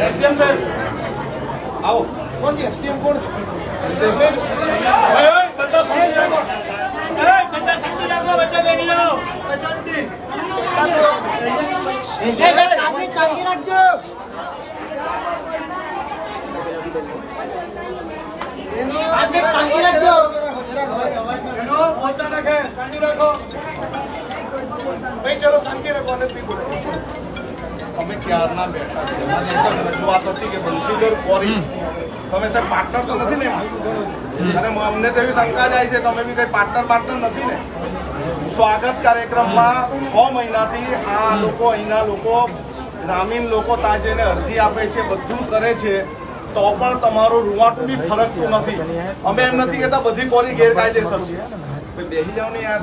SDM સાહેબ આવો કોણ છે એસડીએમ કોણ છે એનો બોલતા રાખે શાંતિ રાખો ભાઈ ચલો શાંતિ રાખો બોલો. અમે ક્યારના બેઠા છે અમારી એક જ રજૂઆત હતી કે બંશીધર કોરી. તમે સાહેબ પાર્ટનર તો નથી ને અને અમને તો એવી શંકા જાય છે તમે બી કઈ પાર્ટનર પાર્ટનર નથી ને? સ્વાગત કાર્યક્રમમાં છ મહિનાથી આ લોકો અહીંના લોકો ગ્રામીણ લોકો ત્યાં જઈને અરજી આપે છે બધું કરે છે. તો પણ તમારું રૂવાટું બી ફરકતું નથી. અમે એમ નથી કહેતા બધી કોરી ગેરકાયદેસર છે. બેસી જાઓ ને યાર.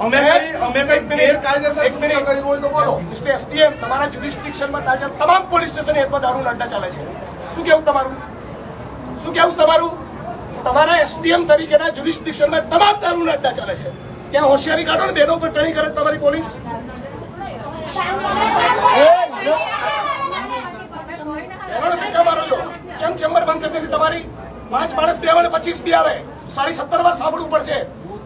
અમે કઈ અમે કઈ ગેરકાયદેસર કર્યું હોય તો બોલો. મિસ્ટર એસડીએમ તમારા જ્યુરિસ્ડિક્શનમાં તાજા તમામ પોલીસ સ્ટેશન હેઠમાં દારૂ અડ્ડા ચાલે છે. શું કેવું તમારું? શું કેવું તમારું? તમારા એસડીએમ તરીકેના જ્યુરિસ્ડિક્શનમાં તમામ દારૂ અડ્ડા ચાલે છે. ત્યાં હોશિયારી કાઢો ને બેનો પર ટણી કરે તમારી પોલીસ. કેમ ચેમ્બર બંધ કરી તમારી? પાંચ માણસ બે આવે ને પચીસ બી આવે. સાડી સત્તર વાર સાંભળવું પડશે.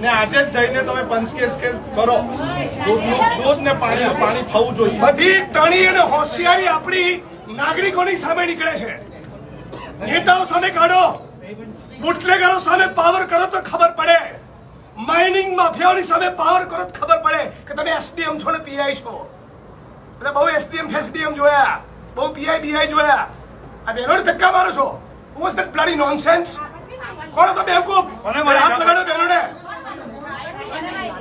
ને આજે જ જઈને તમે પંચકેસ કેસ કરો. દૂધનું દૂધ ને પાણીનું પાણી થવું જોઈએ. બધી ટણી અને હોશિયારી આપણી નાગરિકોની સામે નીકળે છે. નેતાઓ સામે કાઢો. બુટલેગરો સામે પાવર કરો તો ખબર પડે. માઇનિંગ માફિયાઓની સામે પાવર કરો તો ખબર પડે કે તમે એસડીએમ છો ને પીઆઈ છો. એટલે બહુ એસડીએમ ફેસડીએમ જોયા. બહુ પીઆઈ બીઆઈ જોયા. આ બહેનોને ધક્કા મારો છો. વોઝ ધેટ બ્લડી નોનસેન્સ કોણ હતો બેવકૂફ હાથ લગાડો બહેનોને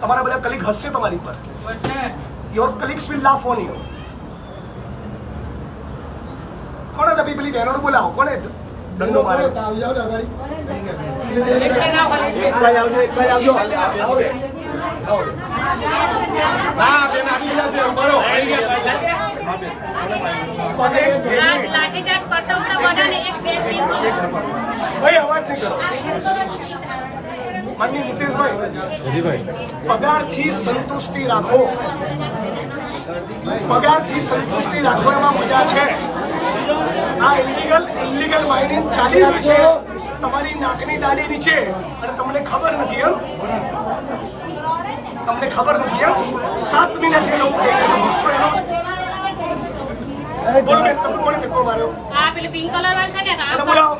તમારા બધા કલીગ હસશે તમારી પર your colleagues will laugh on you કોણે તમે પેલી બહેનોને બોલાવો? કોણે દંડો મારે. ભાઈ અવાજ નહીં કરો. માનની નીતિશભાઈ પગારથી સંતુષ્ટિ રાખો. પગારથી સંતુષ્ટિ રાખો એમાં મજા છે. આ ઇલીગલ ઇલીગલ માઇનિંગ ચાલી રહ્યું છે. તમારી નાકની દાલી નીચે. અને તમને ખબર નથી એમ? તમને ખબર નથી એમ? સાત મહિનાથી લોકો. ગુસ્સો એનો બોલો બેન, તમે કોને ધક્કો માર્યો? પેલી પિંક કલર વાળી છે ને તને બોલાવો.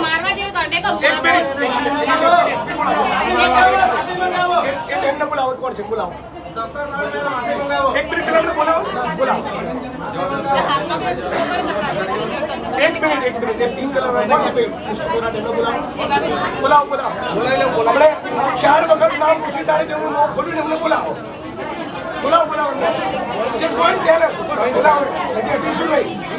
મારવા જેવી કર દેખો એક મિનિટ એ બેનને બોલાવો કોણ છે બોલાવો એક મિનિટ પેલા બોલાવો બોલાવો એક મિનિટ એક મિનિટ પિંક કલર વાળો છે બે? મિસ્ટર બોરાટ, એમને બોલાવો બોલાવો બોલાવો બોલાવી લો, બોલાવી લો. હમણે ચાર વખત નામ પૂછી તારે જેવું નો ખોલ્યું એમને બોલાવો બોલાવો બોલાવો બોલાવો નહીં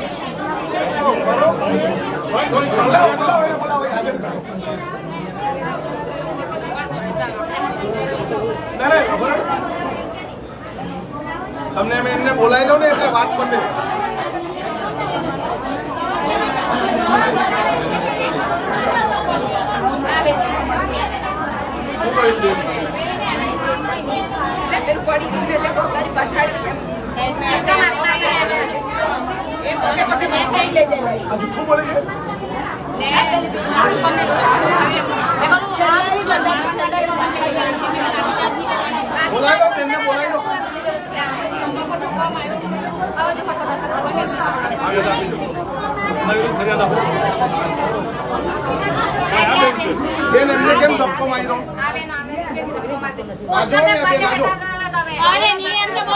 તમને મેં એમને બોલાવી દઉં ને એટલે વાત પતે? પડી ગયું ને પગારી પછાડી એમ. એકદમ આત્મા કરે એ પગે પછી પછાડી લઈ જાય આ જૂઠું બોલે છે? બોલાવી દો બેનને બોલાવી દો. બેન એમને કેમ ધક્કો માર્યો? અરે નિયમ તો બહુ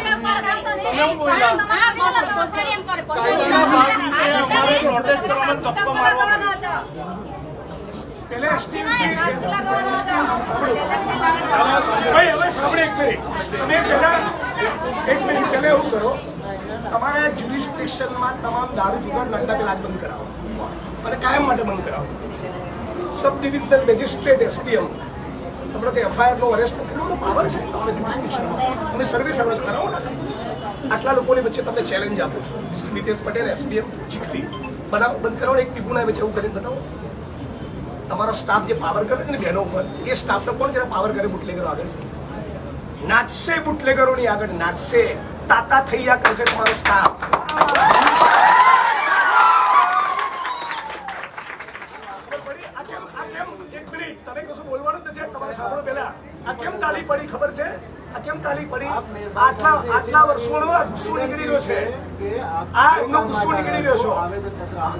તમારા તમારા જ્યુરિસ્ડિક્શનમાં તમામ દારૂ જુગાર નાખતા પહેલા બંધ કરાવો અને કાયમ માટે બંધ કરાવો સબ ડિવિઝનલ મેજિસ્ટ્રેટ એસડીએમ તમને કે એફઆઈઆર નો અરેસ્ટનો કેટલો બધો પાવર છે તમારે જ્યુરિસ્ડિક્શનમાં તમે સર્વિસ સર્વિસ કરાવો ને આટલા લોકોની વચ્ચે તમને ચેલેન્જ આપું છું. Mister Nitesh Patel SDM Chikhli. બનાવ બંધ કરાવો એક ટીપુના છે એવું કરીને બતાવો. તમારો સ્ટાફ જે પાવર કરે છે ને બહેનો ઉપર એ સ્ટાફનો કોણ જરા પાવર કરે બુટલેગરો આગળ? નાચશે બુટલેગરોની આગળ નાચશે. તાતા થઈ ગયા કરશે તમારો સ્ટાફ તમે કશું બોલવાનું જ નથી, તમારે સાંભળો પેલા આ કેમ તાલી પડી ખબર છે? કેમ કાલી પડી? આટલા આટલા વર્ષોનો ગુસ્સો નીકળી રહ્યો છે. આ એમનો ગુસ્સો નીકળી રહ્યો છે.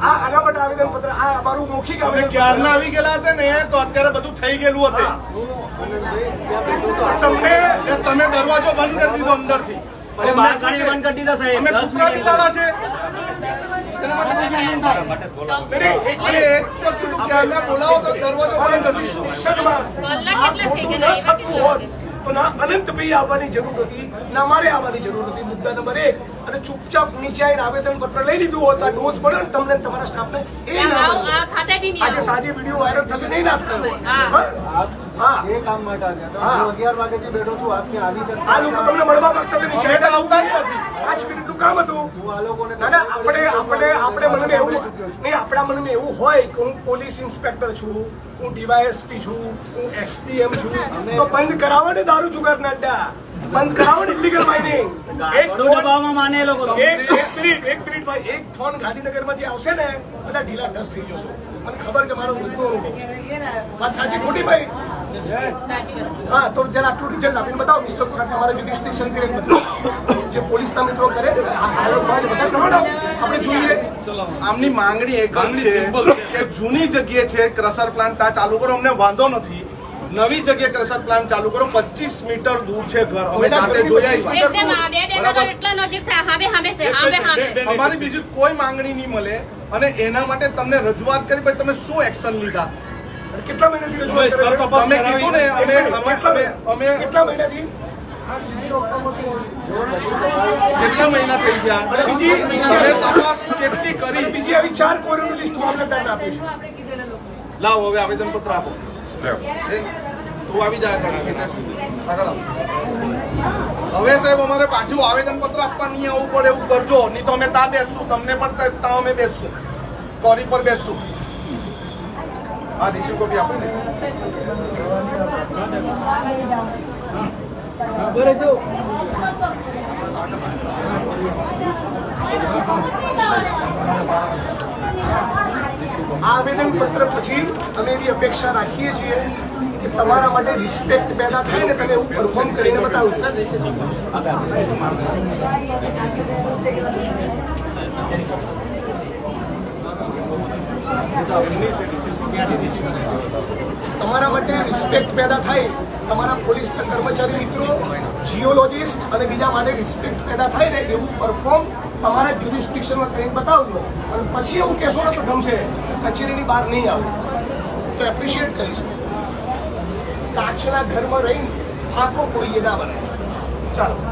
આ આના માટે આવેદન પત્ર આ અમારું મૌખિક આવેદન ક્યારના આવી ગયેલા હતા ને તો અત્યારે બધું થઈ ગયેલું હતું. તમને તમે દરવાજો બંધ કરી દીધો અંદરથી. બોલાવો. તો દરવાજો બંધ કરી ન તો ના અનંતભાઈ આવવાની જરૂર હતી ના મારે આવવાની જરૂર હતી મુદ્દા નંબર એક. અને ચૂપચાપ નીચે આવીને આવેદન પત્ર લઈ લીધું હોત આ ડોઝ પડે તમને તમારા સ્ટાફને એ ના આજે આવું. વીડિયો વાયરલ થશે નહીં નાખતા હા. જે કામ માટે આવ્યા હા. અગિયાર વાગ્યાથી બેઠો છું આપ આવી શકતા આ લોકો તમને મળવા માંગતા તો આવતા જ નથી. પાંચ મિનિટનું કામ હતું. ના ના આપણે આપણે આપણે મને એવું આપણા મનમાં એવું હોય કે હું પોલીસ ઇન્સ્પેક્ટર છું હું ડીવાયએસપી છું હું એસડીએમ છું તો બંધ કરાવો ને દારૂ જુગારના અડ્ડા. બંધ કરાવો ને ઇલીગલ માઇનિંગ એક માને એ લોકો. એક એક મિનિટ એક મિનિટ ભાઈ એક ફોન ગાંધીનગરમાંથી આવશે ને બધા ઢીલા ઢસ થઈ જશો. મને ખબર કે મારો મુદ્દો વાત સાચી ખોટી ભાઈ? હા તો જરા આટલું રિઝલ્ટ આપીને બતાવો મિસ્ટર કોરાટ અમારા જ્યુડિસ્ટિક્શન કરીને બતાવો જે પોલીસના મિત્રો કરે છે આ બધા કરો ને. આપણે જોઈએ. આમની માંગણી એક જ છે કે જૂની જગ્યાએ છે ક્રશર પ્લાન્ટ ત્યાં ચાલુ કરો અમને વાંધો નથી. નવી જગ્યાએ ક્રશર પ્લાન્ટ ચાલુ કરો. પચીસ મીટર દૂર છે ઘર. અમે જાતે હામે અમારી બીજી કોઈ માંગણી નહીં મળે. અને એના માટે તમને રજૂઆત કરી પછી તમે શું એક્શન લીધા? કેટલા મહિનાથી રજૂઆત કરે? તમે કીધું ને અમે અમે અમે અમે કેટલા મહિનાથી? કેટલા મહિના થઈ ગયા? બીજી તમે તપાસ કેટલી કરી? બીજી આવી ચાર કોરીનું લિસ્ટ મામલતદારને આપ્યું છે લાવો હવે આવેદન પત્ર આપો? તું આવી જાય. હવે સાહેબ, અમારે પાછું આવેદન પત્ર આવવું પડે, એવું કરજો. નહીં તો અમે ત્યાં બેસશું. તમને પણ ત્યાં- અમે બેસશું. કોરી પર બેસશું. હા રિસીવ કોપી આપો આવેદન પત્ર પછી અમે એવી અપેક્ષા રાખીએ છીએ કે તમારા માટે રિસ્પેક્ટ પેદા થાય ને તમે પરફોર્મ કરીને બતાવું. તમારા માટે રિસ્પેક્ટ પેદા થાય. તમારા પોલીસ કર્મચારી મિત્રો જીઓલોજિસ્ટ અને બીજા માટે રિસ્પેક્ટ પેદા થાય ને એવું પરફોર્મ તમારા જ્યુરિસ્ટ્રિક્શનમાં કરીને બતાવજો. અને પછી એવું કહેશો ને તો ગમશે. કચેરીની બહાર નહીં આવે. તો એપ્રિશિએટ કરીશ કાચના ઘરમાં રહીને ફાંકો કોઈએ ના બનાવે. ચાલો.